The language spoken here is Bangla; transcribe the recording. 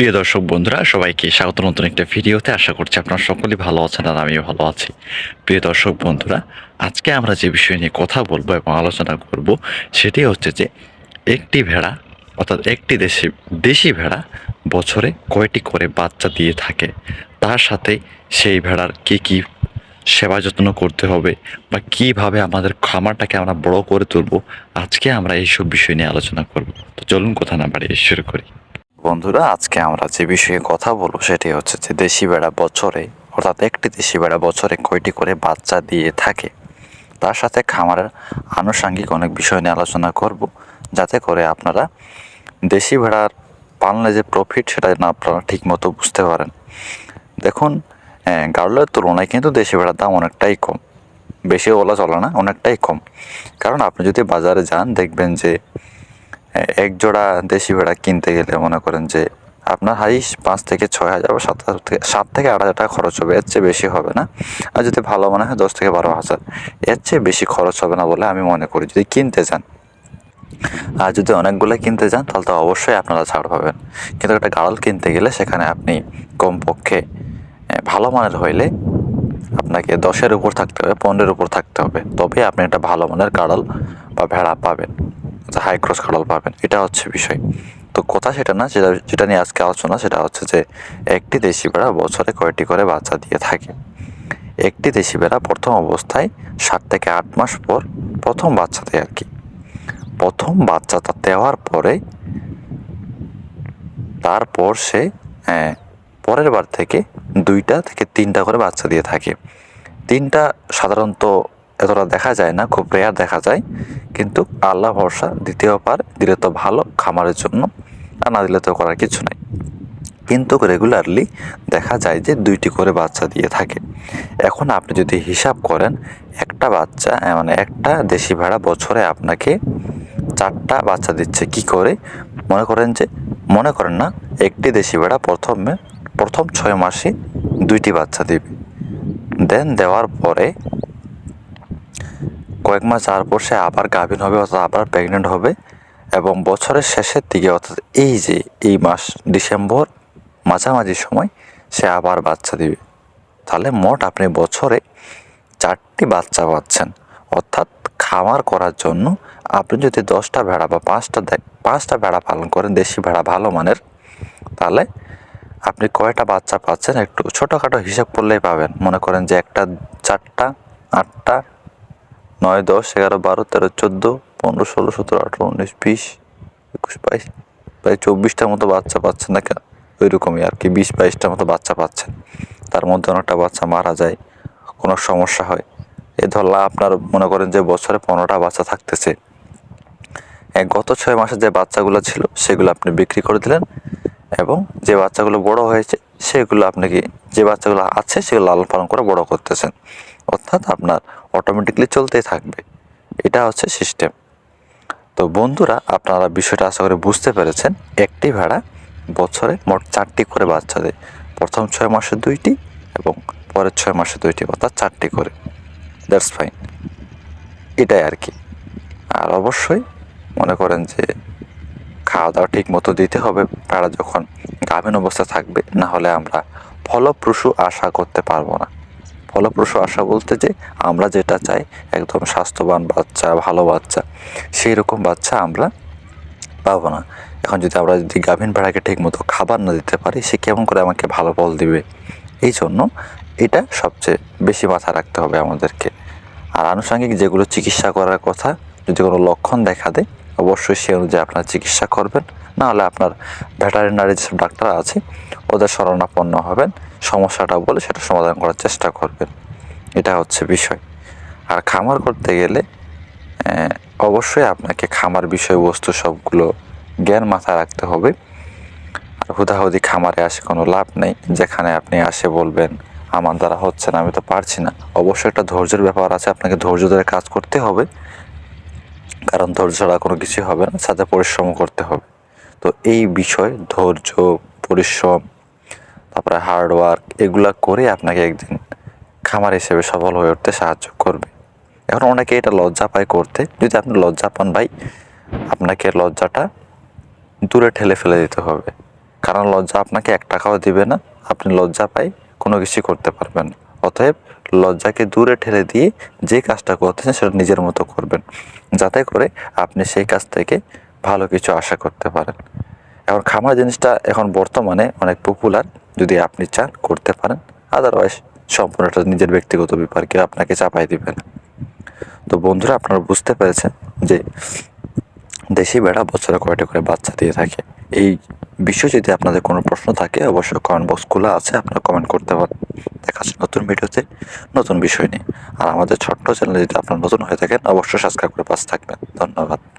প্রিয় দর্শক বন্ধুরা, সবাইকে স্বাগত। নতুন একটা ভিডিওতে আশা করছি আপনারা সকলেই ভালো আছেন আর আমিও ভালো আছি। প্রিয় দর্শক বন্ধুরা, আজকে আমরা যে বিষয় নিয়ে কথা বলব এবং আলোচনা করব, সেটি হচ্ছে যে একটি ভেড়া, অর্থাৎ একটি দেশি দেশি ভেড়া বছরে কয়টি করে বাচ্চা দিয়ে থাকে? তার সাথে সেই ভেড়ার কী কী সেবা যত্ন করতে হবে বা কীভাবে আমাদের খামারটাকে আমরা বড় করে তুলব, আজকে আমরা এইসব বিষয় নিয়ে আলোচনা করব। তো চলুন, কথা না বাড়িয়ে শুরু করি। বন্ধুরা, আজকে আমরা যে বিষয়ে কথা বলব সেটি হচ্ছে যে দেশি বেড়া বছরে, অর্থাৎ একটি দেশি বেড়া বছরে কয়টি করে বাচ্চা দিয়ে থাকে। তার সাথে খামারের আনুষাঙ্গিক অনেক বিষয় নিয়ে আলোচনা করব, যাতে করে আপনারা দেশি ভেড়ার পালনে যে প্রফিট সেটা না আপনারা ঠিক মতো বুঝতে পারেন। দেখুন গাড়লের তুলনায় কিন্তু দেশি ভেড়ার দাম অনেকটাই কম। বেশি ওলা চলে না, অনেকটাই কম। কারণ আপনি যদি বাজারে যান, দেখবেন যে এক জোড়া দেশি ভেড়া কিনতে গেলে মনে করেন যে আপনার হাইস পাঁচ থেকে ছয় হাজার বা সাত হাজার থেকে সাত থেকে আট হাজার টাকা খরচ হবে, এর চেয়ে বেশি হবে না। আর যদি ভালো মনে হয় দশ থেকে বারো হাজার, এর চেয়ে বেশি খরচ হবে না বলে আমি মনে করি। যদি কিনতে চান, আর যদি অনেকগুলো কিনতে যান তাহলে তো অবশ্যই আপনারা ছাড় পাবেন। কিন্তু একটা গাড়ল কিনতে গেলে সেখানে আপনি কমপক্ষে ভালো মানের হইলে আপনাকে দশের উপর থাকতে হবে, পনেরোর উপর থাকতে হবে। তবে আপনি একটা ভালো মানের কাড়ল বা ভেড়া পাবেন। হাই ক্রস কাড়ল পাবেন, এটা হচ্ছে বিষয়। তো কথা সেটা না, যেটা যেটা নিয়ে আজকে আলোচনা, সেটা হচ্ছে যে একটি দেশি ভেড়া বছরে কয়টি করে বাচ্চা দিয়ে থাকে? একটি দেশি ভেড়া প্রথম অবস্থায় সাত থেকে আট মাস পর প্রথম বাচ্চা দেয় আর কি। প্রথম বাচ্চাটা দেওয়ার পরে, তারপর সে পরের বার থেকে দুইটা থেকে তিনটা করে বাচ্চা দিয়ে থাকে। তিনটা সাধারণত এতটা দেখা যায় না, খুব রেয়ার দেখা যায়। কিন্তু আল্লাহ ভরসা, দ্বিতীয় পার দিলে তো ভালো খামারের জন্য। আর না দিলে তো করার কিছু নাই। কিন্তু রেগুলারলি দেখা যায় যে দুইটি করে বাচ্চা দিয়ে থাকে। এখন আপনি যদি হিসাব করেন, একটা বাচ্চা মানে একটা দেশি ভেড়া বছরে আপনাকে চারটা বাচ্চা দিচ্ছে। কি করে? মনে করেন যে, মনে করেন না, একটি দেশি ভেড়া প্রথমে, প্রথম ছয় মাসে দুইটি বাচ্চা দিবে। দেন দেওয়ার পরে কয়েক মাস যাওয়ার পর সে আবার গাভিন হবে অর্থাৎ আবার প্রেগনেন্ট হবে এবং বছরের শেষের দিকে অর্থাৎ এই যে এই মাস ডিসেম্বর মাঝামাঝি সময় সে আবার বাচ্চা দিবে। তাহলে মোট আপনি বছরে চারটি বাচ্চা পাচ্ছেন। অর্থাৎ খামার করার জন্য আপনি যদি দশটা ভেড়া বা পাঁচটা পাঁচটা ভেড়া পালন করেন, দেশি ভেড়া ভালো মানের, তাহলে আপনি কয়টা বাচ্চা পাচ্ছেন একটু ছোটোখাটো হিসাব করলেই পাবেন। মনে করেন যে একটা চারটা, আটটা নয় দশ, এগারো বারো, তেরো চোদ্দ, পনেরো ষোলো, সতেরো, আঠেরো, উনিশ, বিশ, একুশ, বাইশ। প্রায় চব্বিশটার মতো বাচ্চা পাচ্ছেন না ওই রকমই আর কি, বিশ, বাইশটার মতো বাচ্চা পাচ্ছেন। তার মধ্যে অনেকটা বাচ্চা মারা যায়, কোনো সমস্যা হয়। এ ধরলা আপনার মনে করেন যে বছরে পনেরোটা বাচ্চা থাকতেছে। গত ছয় মাসে যে বাচ্চাগুলো ছিল, সেগুলো আপনি বিক্রি করে দিলেন। এবং যে বাচ্চাগুলো বড় হয়েছে, সেগুলো আপনাকে, যে বাচ্চাগুলো আছে, সেগুলো লালন পালন করে বড় করতেছেন। অর্থাৎ আপনার অটোমেটিকলি চলতেই থাকবে। এটা হচ্ছে সিস্টেম তো বন্ধুরা, আপনারা বিষয়টা আশা করে বুঝতে পেরেছেন। একটি ভেড়া বছরে মোট চারটি করে বাচ্চা দেয়। প্রথম ছয় মাসে দুইটি এবং পরের ছয় মাসে দুইটি, অর্থাৎ চারটি করে। দ্যাটস ফাইন এটাই আর কি। আর অবশ্যই মনে করেন যে খাওয়া দাওয়া ঠিক মতো দিতে হবে। ভেড়া যখন গাভীন অবস্থা থাকবে না হলে আমরা ফলপ্রসূ আশা করতে পারব না। ফলপ্রসূ আশা বলতে যে, আমরা যেটা চাই, একদম স্বাস্থ্যবান বাচ্চা, ভালো বাচ্চা সেই রকম বাচ্চা আমরা পাবো না। এখন যদি আমরা যদি গাভীন ভেড়াকে ঠিক মতো খাবার না দিতে পারি, সে কেমন করে আমাকে ভালো ফল দিবে? এই জন্য এটা সবচেয়ে বেশি মাথায় রাখতে হবে আমাদেরকে। আর আনুষঙ্গিক যেগুলো চিকিৎসা করার কথা, যদি কোনো লক্ষণ দেখা দেয় অবশ্যই সে অনুযায়ী আপনার চিকিৎসা করবেন। না হলে আপনার ভেটারিনারি যেসব ডাক্তার আছে, ওদের শরণাপন্ন হবেন। সমস্যাটা বলে সেটা সমাধান করার চেষ্টা করবেন। এটা হচ্ছে বিষয়। আর খামার করতে গেলে অবশ্যই আপনাকে খামার বিষয়বস্তু সবগুলো জ্ঞান মাথায় রাখতে হবে। আর হুদাহুদি খামারে আসে কোনো লাভ নেই, যেখানে আপনি আসে বলবেন, আমার দ্বারা হচ্ছে না, আমি তো পারছি না। অবশ্যই একটা ধৈর্যের ব্যাপার আছে, আপনাকে ধৈর্য ধরে কাজ করতে হবে। কারণ ধৈর্য ছাড়া কোনো কিছু হবে না, সাথে পরিশ্রম করতে হবে। তো এই বিষয়, ধৈর্য, পরিশ্রম, তারপরে হার্ডওয়ার্ক এগুলা করে আপনাকে একদিন খামার হিসেবে সফল হয়ে উঠতে সাহায্য করবে। এখন অনেকে এটা লজ্জা পায় করতে। যদি আপনি লজ্জা পান ভাই, আপনাকে লজ্জাটা দূরে ঠেলে ফেলে দিতে হবে। কারণ লজ্জা আপনাকে এক টাকাও দিবে না, আপনি লজ্জা পাই কোনো কিছু করতে পারবেন অতএব লজ্জাকে দূরে ঠেলে দিয়ে যে কাজটা করতেছেন সেটা নিজের মতো করবেন। যাতে করে আপনি সেই কাজ থেকে ভালো কিছু আশা করতে পারেন। এখন খামার জিনিসটা এখন বর্তমানে অনেক পপুলার যদি আপনি চান, করতে পারেন। আদারওয়াইজ সম্পূর্ণ এটা নিজের ব্যক্তিগত ব্যাপার, কেউ আপনাকে চাপাই দিবে না। তো বন্ধুরা, আপনারা বুঝতে পেরেছেন যে দেশি বেড়া বছরে কয়টা করে বাচ্চা দিয়ে থাকে? এই বিষয়ে যদি আপনাদের কোনো প্রশ্ন থাকে, অবশ্যই কমেন্ট বক্স খোলা আছে, আপনারা কমেন্ট করতে পারেন দেখা নতুন ভিডিওতে নতুন বিষয় নিয়ে। আর আমাদের ছোট্ট চ্যানেল যদি আপনারা নতুন হয়ে থাকেন, অবশ্যই সাবস্ক্রাইব করে পাশে থাকবেন। ধন্যবাদ।